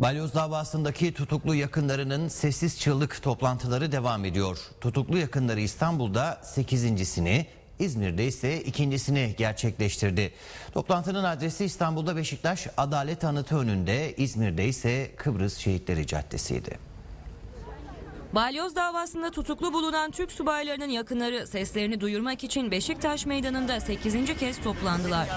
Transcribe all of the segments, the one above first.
Balyoz davasındaki tutuklu yakınlarının sessiz çığlık toplantıları devam ediyor. Tutuklu yakınları İstanbul'da 8.sini, İzmir'de ise ikincisini gerçekleştirdi. Toplantının adresi İstanbul'da Beşiktaş Adalet Anıtı önünde, İzmir'de ise Kıbrıs Şehitleri Caddesi'ydi. Balyoz davasında tutuklu bulunan Türk subaylarının yakınları seslerini duyurmak için Beşiktaş Meydanı'nda 8. kez toplandılar.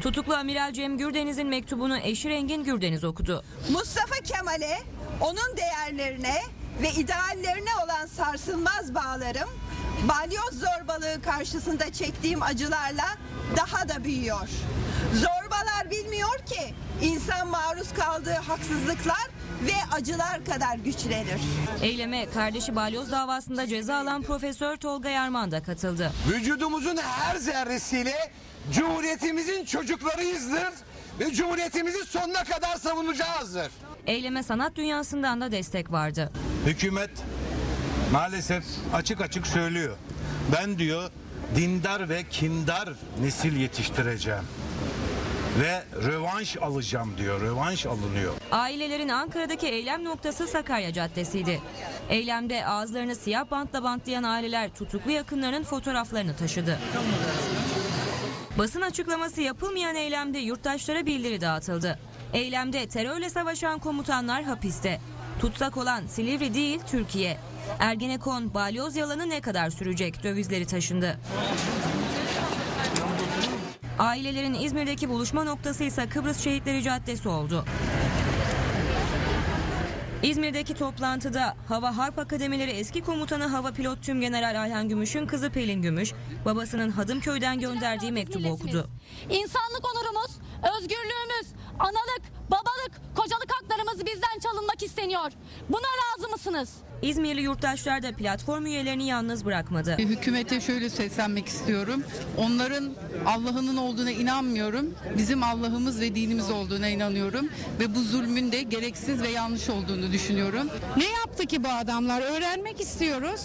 Tutuklu Amiral Cem Gürdeniz'in mektubunu eşi Rengin Gürdeniz okudu. Mustafa Kemal'e, onun değerlerine ve ideallerine olan sarsılmaz bağlarım, balyoz zorbalığı karşısında çektiğim acılarla daha da büyüyor. Zorbalar bilmiyor ki insan maruz kaldığı haksızlıklar ve acılar kadar güçlenir. Eyleme kardeşi Balyoz davasında ceza alan Profesör Tolga Yarman da katıldı. Vücudumuzun her zerresiyle Cumhuriyetimizin çocuklarıyızdır ve Cumhuriyetimizi sonuna kadar savunacağızdır. Eyleme sanat dünyasından da destek vardı. Hükümet maalesef açık açık söylüyor. Ben diyor dindar ve kindar nesil yetiştireceğim. Ve rövanş alacağım diyor. Rövanş alınıyor. Ailelerin Ankara'daki eylem noktası Sakarya Caddesi'ydi. Eylemde ağızlarını siyah bantla bantlayan aileler tutuklu yakınlarının fotoğraflarını taşıdı. Basın açıklaması yapılmayan eylemde yurttaşlara bildiri dağıtıldı. Eylemde terörle savaşan komutanlar hapiste. Tutsak olan Silivri değil Türkiye. Ergenekon balyoz yalanı ne kadar sürecek dövizleri taşındı. Ailelerin İzmir'deki buluşma noktası ise Kıbrıs Şehitleri Caddesi oldu. İzmir'deki toplantıda Hava Harp Akademileri eski komutanı Hava Pilot Tümgeneral Ayhan Gümüş'ün kızı Pelin Gümüş, babasının Hadımköy'den gönderdiği mektubu okudu. İnsanlık onurumuz, özgürlüğümüz, analık, babalık, kocalık haklarımız bizden çalınmak isteniyor. Buna razı mısınız? İzmirli yurttaşlar da platform üyelerini yalnız bırakmadı. Hükümete şöyle seslenmek istiyorum. Onların Allah'ının olduğuna inanmıyorum. Bizim Allah'ımız ve dinimiz olduğuna inanıyorum. Ve bu zulmün de gereksiz ve yanlış olduğunu düşünüyorum. Ne yaptı ki bu adamlar? Öğrenmek istiyoruz.